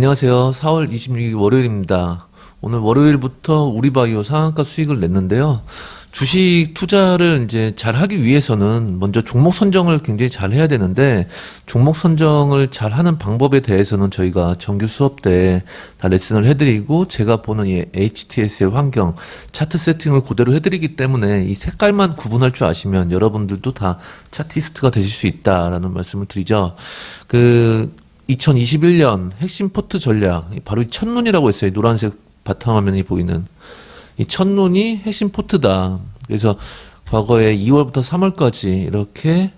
안녕하세요. 4월 26일 월요일입니다. 오늘 월요일부터 우리바이오 상한가 수익을 냈는데요. 주식 투자를 이제 잘 하기 위해서는 먼저 종목 선정을 굉장히 잘 해야 되는데 종목 선정을 잘 하는 방법에 대해서는 저희가 정규 수업 때 다 레슨을 해드리고 제가 보는 이 HTS의 환경 차트 세팅을 그대로 해드리기 때문에 이 색깔만 구분할 줄 아시면 여러분들도 다 차티스트가 되실 수 있다라는 말씀을 드리죠. 그 2021년 핵심 포트 전략 바로 이 첫눈이라고 했어요. 노란색 바탕화면이 보이는 이 첫눈이 핵심 포트다. 그래서 과거에 2월부터 3월까지 이렇게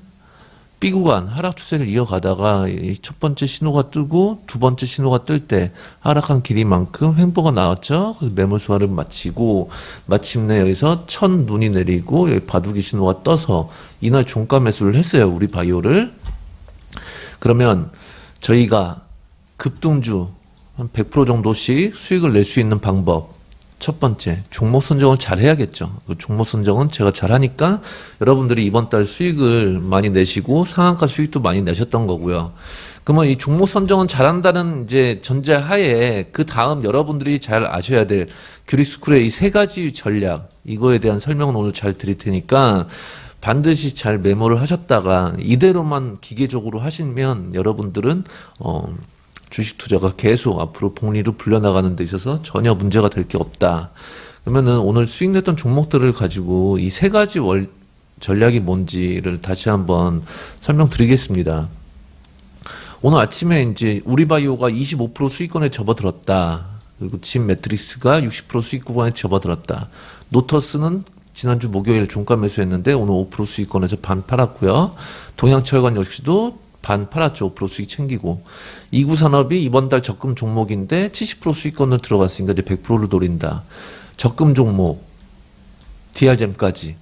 B 구간 하락 추세를 이어가다가 이첫 번째 신호가 뜨고 두 번째 신호가 뜰 때 하락한 길이만큼 횡보가 나왔죠. 그래서 매물 소화를 마치고 마침내 여기서 첫 눈이 내리고 여기 바둑이 신호가 떠서 이날 종가 매수를 했어요. 우리 바이오를. 그러면 저희가 급등주 한 100% 정도씩 수익을 낼 수 있는 방법. 첫 번째, 종목 선정을 잘 해야겠죠. 그 종목 선정은 제가 잘 하니까 여러분들이 이번 달 수익을 많이 내시고 상한가 수익도 많이 내셨던 거고요. 그러면 이 종목 선정은 잘한다는 이제 전제하에 그 다음 여러분들이 잘 아셔야 될 규리스쿨의 이 세 가지 전략, 이거에 대한 설명은 오늘 잘 드릴 테니까 반드시 잘 메모를 하셨다가 이대로만 기계적으로 하시면 여러분들은 어, 주식 투자가 계속 앞으로 복리로 불려나가는 데 있어서 전혀 문제가 될 게 없다. 그러면은 오늘 수익 냈던 종목들을 가지고 이 세 가지 월 전략이 뭔지를 다시 한번 설명드리겠습니다. 오늘 아침에 이제 우리바이오가 25% 수익권에 접어들었다. 그리고 진 매트릭스가 60% 수익 구간에 접어들었다. 노터스는 지난주 목요일 종가 매수했는데 오늘 5% 수익권에서 반 팔았고요. 동양철관 역시도 반 팔았죠. 5% 수익 챙기고. 이구 산업이 이번 달 적금 종목인데 70% 수익권을 들어갔으니까 이제 100%를 노린다. 적금 종목, DR잼까지.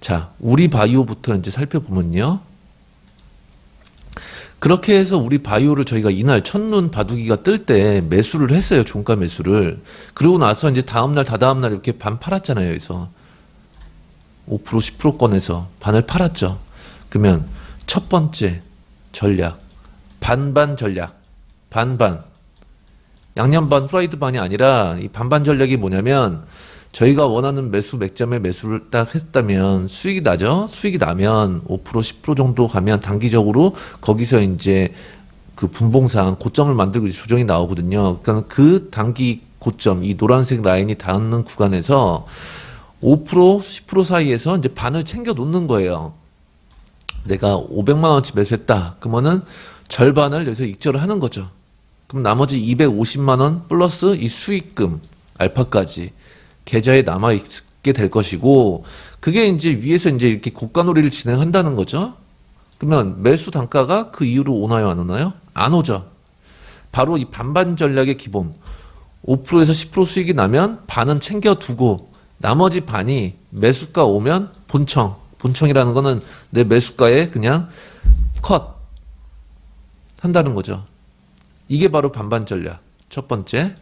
자, 우리 바이오부터 이제 살펴보면요. 그렇게 해서 우리 바이오를 저희가 이날 첫눈 바둑이가 뜰 때 매수를 했어요. 종가 매수를. 그러고 나서 이제 다음날, 다다음날 이렇게 반 팔았잖아요. 여기서. 5% 10%권에서 반을 팔았죠. 그러면 첫 번째 전략 반반 전략 반반 양념 반 후라이드 반이 아니라 이 반반 전략이 뭐냐면 저희가 원하는 매수 맥점에 매수를 딱 했다면 수익이 나죠. 수익이 나면 5% 10% 정도 가면 단기적으로 거기서 이제 그 분봉상 고점을 만들고 조정이 나오거든요. 그러니까 그 단기 고점 이 노란색 라인이 닿는 구간에서 5% 10% 사이에서 이제 반을 챙겨 놓는 거예요. 내가 500만 원치 매수했다. 그러면은 절반을 여기서 익절을 하는 거죠. 그럼 나머지 250만 원 플러스 이 수익금 알파까지 계좌에 남아 있게 될 것이고 그게 이제 위에서 이제 이렇게 고가놀이를 진행한다는 거죠. 그러면 매수 단가가 그 이후로 오나요, 안 오나요? 안 오죠. 바로 이 반반 전략의 기본. 5%에서 10% 수익이 나면 반은 챙겨두고 나머지 반이 매수가 오면 본청. 본청이라는 거는 내 매수가에 그냥 컷 한다는 거죠. 이게 바로 반반 전략. 첫 번째.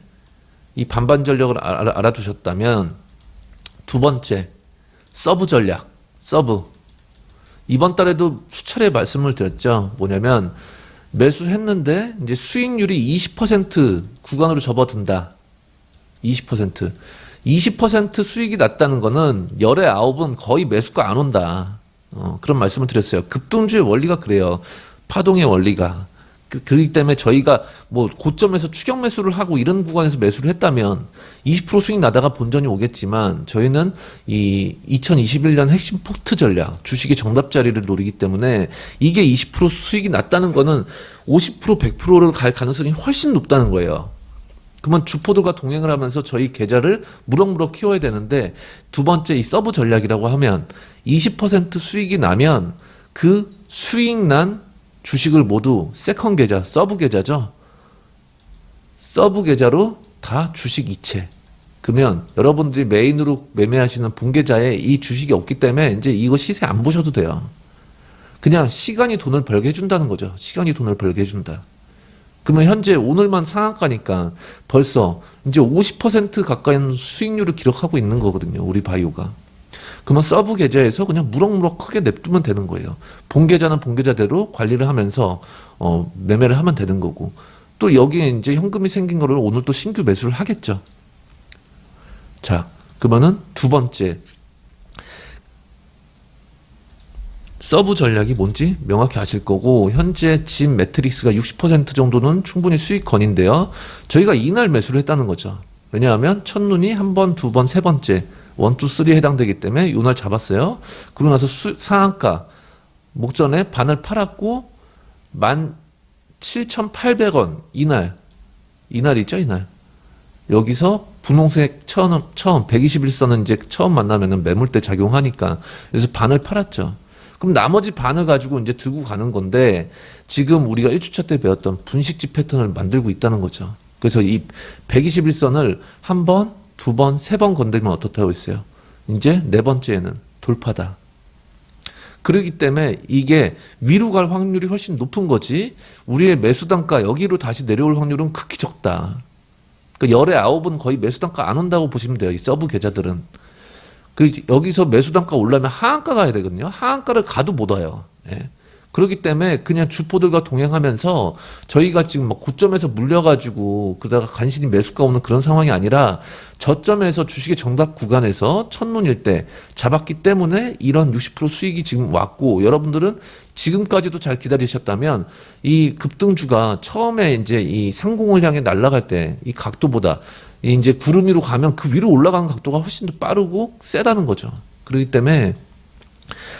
이 반반 전략을 알아, 알아 두셨다면 두 번째. 서브 전략. 서브. 이번 달에도 수차례 말씀을 드렸죠. 뭐냐면 매수했는데 이제 수익률이 20% 구간으로 접어든다. 20%. 20% 수익이 났다는 거는 열의 아홉은 거의 매수가 안 온다. 어, 그런 말씀을 드렸어요. 급등주의 원리가 그래요. 파동의 원리가. 그, 그렇기 때문에 저희가 뭐 고점에서 추격 매수를 하고 이런 구간에서 매수를 했다면 20% 수익 나다가 본전이 오겠지만 저희는 이 2021년 핵심 포트 전략 주식의 정답 자리를 노리기 때문에 이게 20% 수익이 났다는 거는 50% 100%를 갈 가능성이 훨씬 높다는 거예요. 그러면 주포들과 동행을 하면서 저희 계좌를 무럭무럭 키워야 되는데 두 번째 이 서브 전략이라고 하면 20% 수익이 나면 그 수익 난 주식을 모두 세컨 계좌, 서브 계좌죠. 서브 계좌로 다 주식 이체. 그러면 여러분들이 메인으로 매매하시는 본 계좌에 이 주식이 없기 때문에 이제 이거 시세 안 보셔도 돼요. 그냥 시간이 돈을 벌게 해준다는 거죠. 시간이 돈을 벌게 해준다. 그러면 현재 오늘만 상한가니까 벌써 이제 50% 가까이 수익률을 기록하고 있는 거거든요. 우리 바이오가. 그러면 서브 계좌에서 그냥 무럭무럭 크게 냅두면 되는 거예요. 본 계좌는 본 계좌대로 관리를 하면서 어, 매매를 하면 되는 거고 또 여기에 이제 현금이 생긴 거를 오늘 또 신규 매수를 하겠죠. 자, 그러면은 두 번째 서브 전략이 뭔지 명확히 아실 거고 현재 진 매트릭스가 60% 정도는 충분히 수익권인데요. 저희가 이날 매수를 했다는 거죠. 왜냐하면 첫눈이 한 번, 두 번, 세 번째 원, 투, 쓰리에 해당되기 때문에 이날 잡았어요. 그러고 나서 수, 상한가 목전에 반을 팔았고 17,800원 이날 이날이죠 이날 여기서 분홍색 처음 처음 121선은 이제 처음 만나면은 매물대 작용하니까 그래서 반을 팔았죠. 그럼 나머지 반을 가지고 이제 들고 가는 건데 지금 우리가 1주차 때 배웠던 분식지 패턴을 만들고 있다는 거죠. 그래서 이 121선을 한 번, 두 번, 세 번 건들면 어떻다고 했어요? 이제 네 번째에는 돌파다. 그러기 때문에 이게 위로 갈 확률이 훨씬 높은 거지 우리의 매수 단가 여기로 다시 내려올 확률은 극히 적다. 그 열의 아홉은 거의 매수 단가 안 온다고 보시면 돼요. 이 서브 계좌들은. 그 여기서 매수 단가 올라면 하한가 가야 되거든요. 하한가를 가도 못 와요. 예. 그렇기 때문에 그냥 주포들과 동행하면서 저희가 지금 막 고점에서 물려가지고 그러다가 간신히 매수가 오는 그런 상황이 아니라 저점에서 주식의 정답 구간에서 첫눈일 때 잡았기 때문에 이런 60% 수익이 지금 왔고 여러분들은 지금까지도 잘 기다리셨다면 이 급등주가 처음에 이제 이 상공을 향해 날아갈 때 이 각도보다 이 이제 구름 위로 가면 그 위로 올라가는 각도가 훨씬 더 빠르고 세다는 거죠. 그렇기 때문에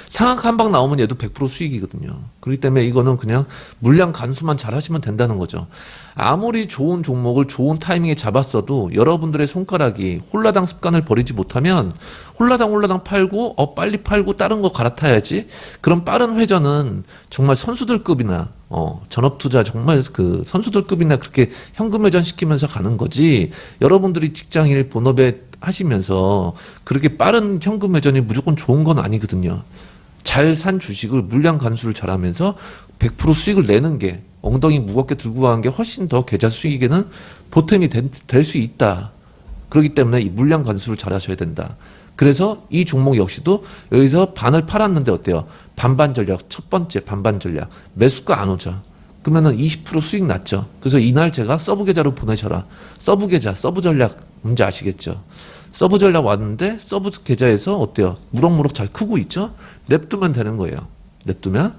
상악 한 방 나오면 얘도 100% 수익이거든요. 그렇기 때문에 이거는 그냥 물량 간수만 잘 하시면 된다는 거죠. 아무리 좋은 종목을 좋은 타이밍에 잡았어도 여러분들의 손가락이 홀라당 습관을 버리지 못하면 홀라당 홀라당 팔고 어 빨리 팔고 다른 거 갈아타야지. 그런 빠른 회전은 정말 선수들급이나 어 전업 투자 정말 그 선수들급이나 그렇게 현금 회전 시키면서 가는 거지. 여러분들이 직장일 본업에 하시면서 그렇게 빠른 현금 회전이 무조건 좋은 건 아니거든요. 잘 산 주식을 물량 간수를 잘하면서 100% 수익을 내는 게 엉덩이 무겁게 들고 가는 게 훨씬 더 계좌 수익에는 보탬이 될 수 있다. 그렇기 때문에 이 물량 간수를 잘 하셔야 된다. 그래서 이 종목 역시도 여기서 반을 팔았는데 어때요? 반반 전략, 첫 번째 반반 전략. 매수가 안 오죠. 그러면은 20% 수익 났죠. 그래서 이날 제가 서브 계좌로 보내셔라. 서브 계좌, 서브 전략 뭔지 아시겠죠? 서브 전략 왔는데 서브 계좌에서 어때요? 무럭무럭 잘 크고 있죠? 냅두면 되는 거예요. 냅두면.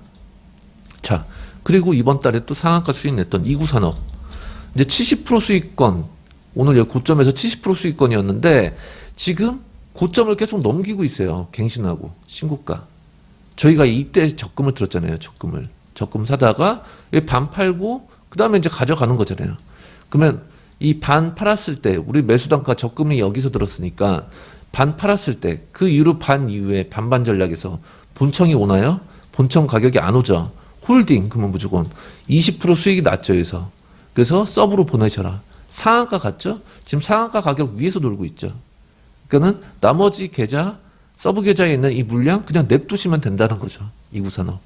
자, 그리고 이번 달에 또 상한가 수익 냈던 이구산업. 이제 70% 수익권. 오늘 고점에서 70% 수익권이었는데 지금 고점을 계속 넘기고 있어요. 갱신하고 신고가. 저희가 이때 적금을 들었잖아요. 적금을. 적금 사다가 반 팔고 그다음에 이제 가져가는 거잖아요. 그러면 이 반 팔았을 때 우리 매수 단가 적금이 여기서 들었으니까 반 팔았을 때 그 이후로 반 이후에 반반 전략에서 본청이 오나요? 본청 가격이 안 오죠. 홀딩 그러면 무조건 20% 수익이 났죠 여기서. 그래서 서브로 보내셔라. 상한가 갔죠? 지금 상한가 가격 위에서 놀고 있죠. 그러니까는 나머지 계좌 서브 계좌에 있는 이 물량 그냥 냅두시면 된다는 거죠. 이구 산업.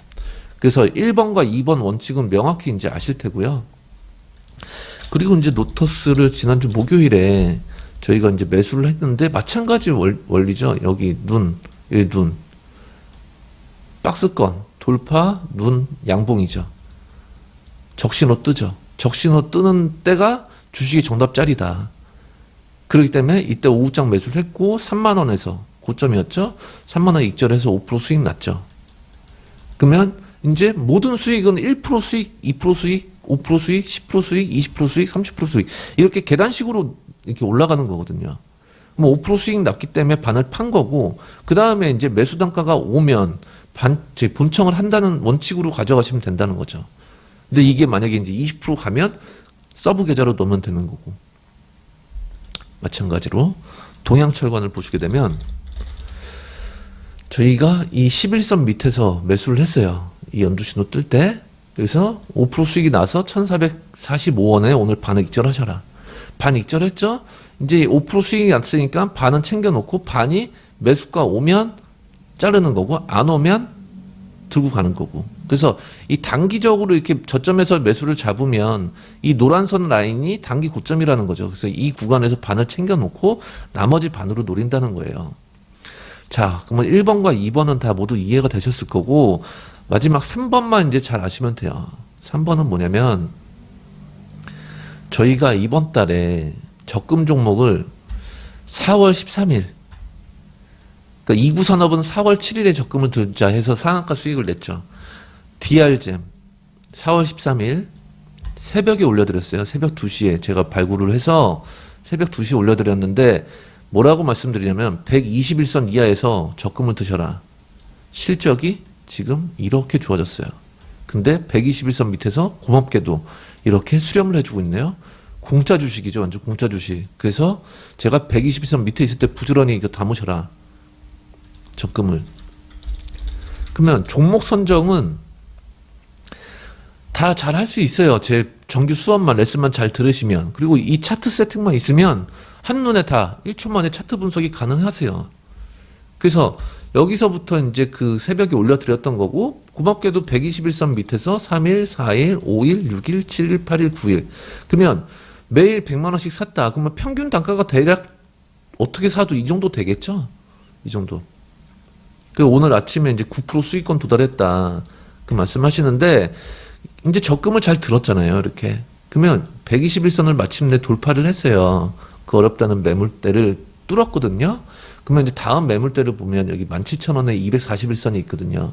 그래서 1번과 2번 원칙은 명확히 이제 아실 테고요. 그리고 이제 노터스를 지난주 목요일에 저희가 이제 매수를 했는데 마찬가지 월, 원리죠. 여기 눈, 여기 눈. 박스권, 돌파, 눈, 양봉이죠. 적신호 뜨죠. 적신호 뜨는 때가 주식이 정답짜리다. 그렇기 때문에 이때 오후장 매수를 했고 3만 원에서 고점이었죠. 3만 원 익절해서 5% 수익 났죠. 그러면 이제 모든 수익은 1% 수익, 2% 수익, 5% 수익, 10% 수익, 20% 수익, 30% 수익 이렇게 계단식으로 이렇게 올라가는 거거든요. 뭐5% 수익 났기 때문에 반을 판 거고 그 다음에 이제 매수 단가가 오면 반, 제 본청을 한다는 원칙으로 가져가시면 된다는 거죠. 근데 이게 만약에 이제 20% 가면 서브 계좌로 넣으면 되는 거고 마찬가지로 동양철관을 보시게 되면 저희가 이 11선 밑에서 매수를 했어요. 이 연두신호 뜰 때. 그래서 5% 수익이 나서 1445원에 오늘 반 익절하셔라. 반 익절했죠? 이제 5% 수익이 났으니까 반은 챙겨놓고 반이 매수가 오면 자르는 거고 안 오면 들고 가는 거고. 그래서 이 단기적으로 이렇게 저점에서 매수를 잡으면 이 노란선 라인이 단기 고점이라는 거죠. 그래서 이 구간에서 반을 챙겨놓고 나머지 반으로 노린다는 거예요. 자, 그러면 1번과 2번은 다 모두 이해가 되셨을 거고 마지막 3번만 이제 잘 아시면 돼요. 3번은 뭐냐면 저희가 이번 달에 적금 종목을 4월 13일 그러니까 이구 산업은 4월 7일에 적금을 들자 해서 상한가 수익을 냈죠. DR잼 4월 13일 새벽에 올려드렸어요. 새벽 2시에 제가 발굴을 해서 새벽 2시에 올려드렸는데 뭐라고 말씀드리냐면 121선 이하에서 적금을 드셔라. 실적이 지금 이렇게 좋아졌어요. 근데 121선 밑에서 고맙게도 이렇게 수렴을 해주고 있네요. 공짜 주식이죠. 완전 공짜 주식. 그래서 제가 121선 밑에 있을 때 부지런히 이거 담으셔라. 적금을. 그러면 종목 선정은 다 잘 할 수 있어요. 제 정규 수업만 레슨만 잘 들으시면 그리고 이 차트 세팅만 있으면 한눈에 다 1초 만에 차트 분석이 가능하세요. 그래서 여기서부터 이제 그 새벽에 올려드렸던 거고 고맙게도 121선 밑에서 3일, 4일, 5일, 6일, 7일, 8일, 9일 그러면 매일 100만 원씩 샀다. 그러면 평균 단가가 대략 어떻게 사도 이 정도 되겠죠? 이 정도. 그 오늘 아침에 이제 9% 수익권 도달했다. 그 말씀하시는데 이제 적금을 잘 들었잖아요. 이렇게. 그러면 121선을 마침내 돌파를 했어요. 그 어렵다는 매물대를 뚫었거든요. 그러면 이제 다음 매물대를 보면 여기 17,000원에 241선이 있거든요.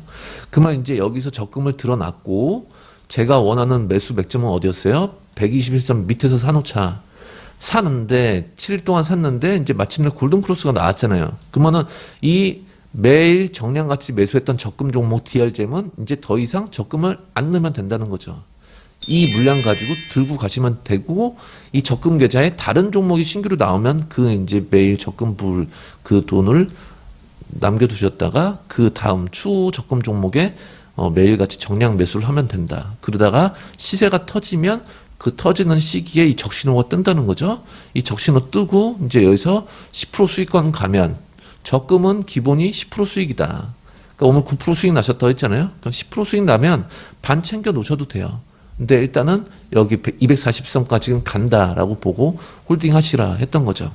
그러면 이제 여기서 적금을 들어놨고 제가 원하는 매수 맥점은 어디였어요? 121선 밑에서 사놓자. 사는데 7일 동안 샀는데 이제 마침내 골든 크로스가 나왔잖아요. 그러면은 이 매일 정량같이 매수했던 적금 종목 DR잼은 이제 더 이상 적금을 안 넣으면 된다는 거죠. 이 물량 가지고 들고 가시면 되고 이 적금 계좌에 다른 종목이 신규로 나오면 그 이제 매일 적금 불 그 돈을 남겨두셨다가 그 다음 추 적금 종목에 어, 매일같이 정량 매수를 하면 된다. 그러다가 시세가 터지면 그 터지는 시기에 이 적신호가 뜬다는 거죠. 이 적신호 뜨고 이제 여기서 10% 수익권 가면 적금은 기본이 10% 수익이다. 그러니까 오늘 9% 수익 나셨다고 했잖아요. 그럼 10% 수익 나면 반 챙겨 놓으셔도 돼요. 근데 일단은 여기 240선까지는 간다라고 보고 홀딩 하시라 했던 거죠.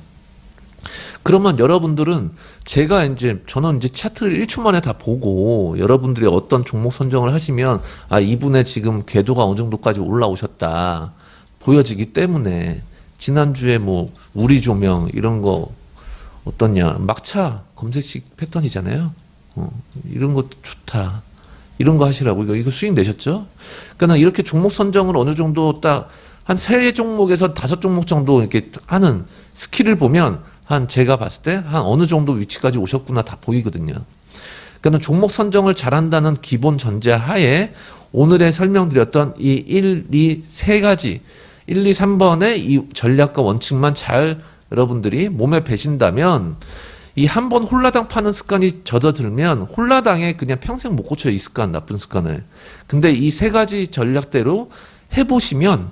그러면 여러분들은 제가 이제 저는 이제 차트를 1초 만에 다 보고 여러분들이 어떤 종목 선정을 하시면 아 이분의 지금 궤도가 어느 정도까지 올라오셨다 보여지기 때문에 지난주에 뭐 우리 조명 이런 거 어떻냐 막차 검색식 패턴이잖아요. 어, 이런 거 좋다. 이런 거 하시라고 이거 이거 수익 내셨죠? 그러니까 이렇게 종목 선정을 어느 정도 딱 한 세 종목에서 다섯 종목 정도 이렇게 하는 스킬을 보면 한 제가 봤을 때 한 어느 정도 위치까지 오셨구나 다 보이거든요. 그러니까 종목 선정을 잘한다는 기본 전제 하에 오늘의 설명드렸던 이 1, 2, 세 가지 1, 2, 3번의 이 전략과 원칙만 잘 여러분들이 몸에 배신다면 이 한 번 홀라당 파는 습관이 젖어들면 홀라당에 그냥 평생 못 고쳐요 이 습관 나쁜 습관을. 근데 이 세 가지 전략대로 해보시면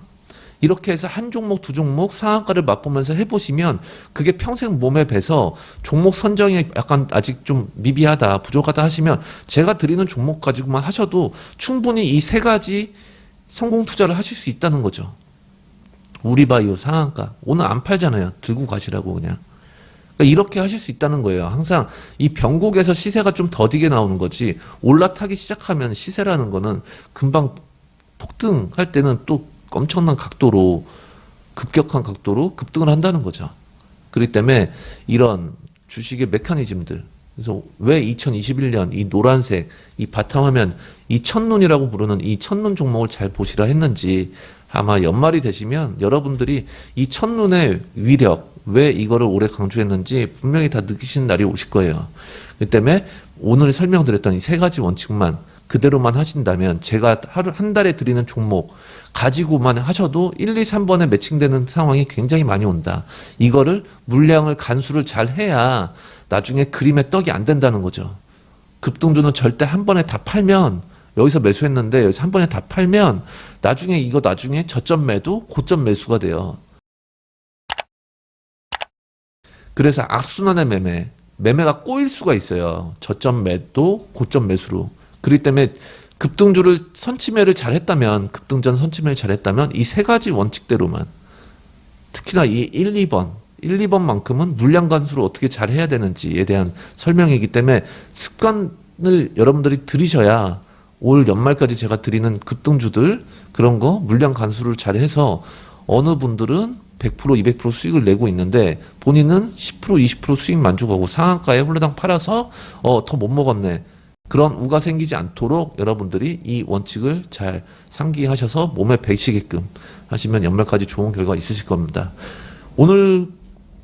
이렇게 해서 한 종목 두 종목 상한가를 맛보면서 해보시면 그게 평생 몸에 배서 종목 선정이 약간 아직 좀 미비하다 부족하다 하시면 제가 드리는 종목 가지고만 하셔도 충분히 이 세 가지 성공 투자를 하실 수 있다는 거죠 우리바이오 상한가 오늘 안 팔잖아요 들고 가시라고 그냥 그러니까 이렇게 하실 수 있다는 거예요. 항상 이 변곡에서 시세가 좀 더디게 나오는 거지 올라타기 시작하면 시세라는 거는 금방 폭등할 때는 또 엄청난 각도로 급격한 각도로 급등을 한다는 거죠. 그렇기 때문에 이런 주식의 메커니즘들 그래서 왜 2021년 이 노란색 이 바탕화면 이 첫눈이라고 부르는 이 첫눈 종목을 잘 보시라 했는지 아마 연말이 되시면 여러분들이 이 첫눈의 위력 왜 이거를 오래 강조했는지 분명히 다 느끼시는 날이 오실 거예요. 그 때문에 오늘 설명드렸던 이 세 가지 원칙만 그대로만 하신다면 제가 하루 한 달에 드리는 종목 가지고만 하셔도 1, 2, 3번에 매칭되는 상황이 굉장히 많이 온다. 이거를 물량을 간수를 잘 해야 나중에 그림의 떡이 안 된다는 거죠. 급등주는 절대 한 번에 다 팔면 여기서 매수했는데 여기서 한 번에 다 팔면 나중에 이거 나중에 저점 매도 고점 매수가 돼요. 그래서 악순환의 매매, 매매가 꼬일 수가 있어요. 저점 매도, 고점 매수로. 그렇기 때문에 급등주를 선침매를 잘했다면, 급등전 선침매를 잘했다면 이 세 가지 원칙대로만 특히나 이 1, 2번, 1, 2번만큼은 물량 간수를 어떻게 잘 해야 되는지에 대한 설명이기 때문에 습관을 여러분들이 들이셔야 올 연말까지 제가 드리는 급등주들 그런 거 물량 간수를 잘 해서 어느 분들은 100% 200% 수익을 내고 있는데 본인은 10% 20% 수익 만족하고 상한가에 홀라당 팔아서 어 더 못 먹었네. 그런 우가 생기지 않도록 여러분들이 이 원칙을 잘 상기하셔서 몸에 배시게끔 하시면 연말까지 좋은 결과 있으실 겁니다. 오늘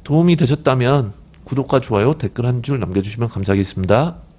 도움이 되셨다면 구독과 좋아요, 댓글 한 줄 남겨주시면 감사하겠습니다.